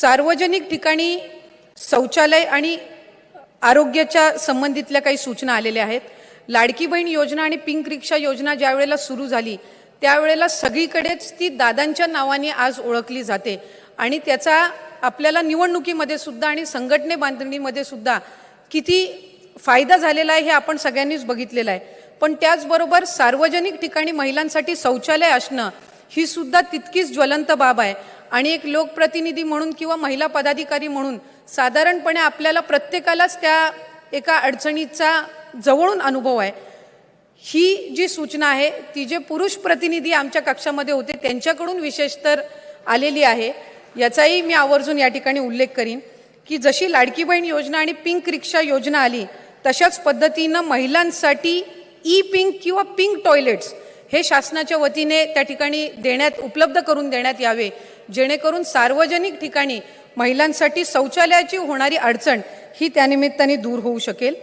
सार्वजनिक ठिकाणी शौचालय आणि आरोग्याच्या संबंधितल्या काही सूचना आलेल्या आहेत. लाडकी बहीण योजना आणि पिंक रिक्षा योजना ज्या वेळेला सुरू झाली त्यावेळेला सगळीकडेच ती दादांच्या नावाने आज ओळखली जाते. आणि त्याचा आपल्याला निवडणुकीमध्ये सुद्धा आणि संघटने बांधणीमध्ये सुद्धा किती फायदा झालेला आहे हे आपण सगळ्यांनीच बघितलेलं आहे. पण त्याचबरोबर सार्वजनिक ठिकाणी महिलांसाठी शौचालय असणं ही सुद्धा तितकीच ज्वलंत बाब आहे. आणि एक लोकप्रतिनिधी म्हणून किंवा महिला पदाधिकारी म्हणून साधारणपणे आपल्याला प्रत्येकालाच त्या एका अडचणीचा जवळून अनुभव आहे. ही जी सूचना आहे ती जे पुरुष प्रतिनिधी आमच्या कक्षामध्ये होते त्यांच्याकडून विशेष तर आलेली आहे. याचाही मी आवर्जून या ठिकाणी उल्लेख करीन की जशी लाडकी बहीण योजना आणि पिंक रिक्षा योजना आली तशाच पद्धतीनं महिलांसाठी ई पिंक किंवा पिंक टॉयलेट्स हे शासनाच्या वतीने त्या ठिकाणी देण्यात उपलब्ध करून देण्यात यावे. जेणेकरून सार्वजनिक ठिकाणी महिलांसाठी शौचालयाची होणारी अडचण ही त्यानिमित्ताने दूर होऊ शकेल.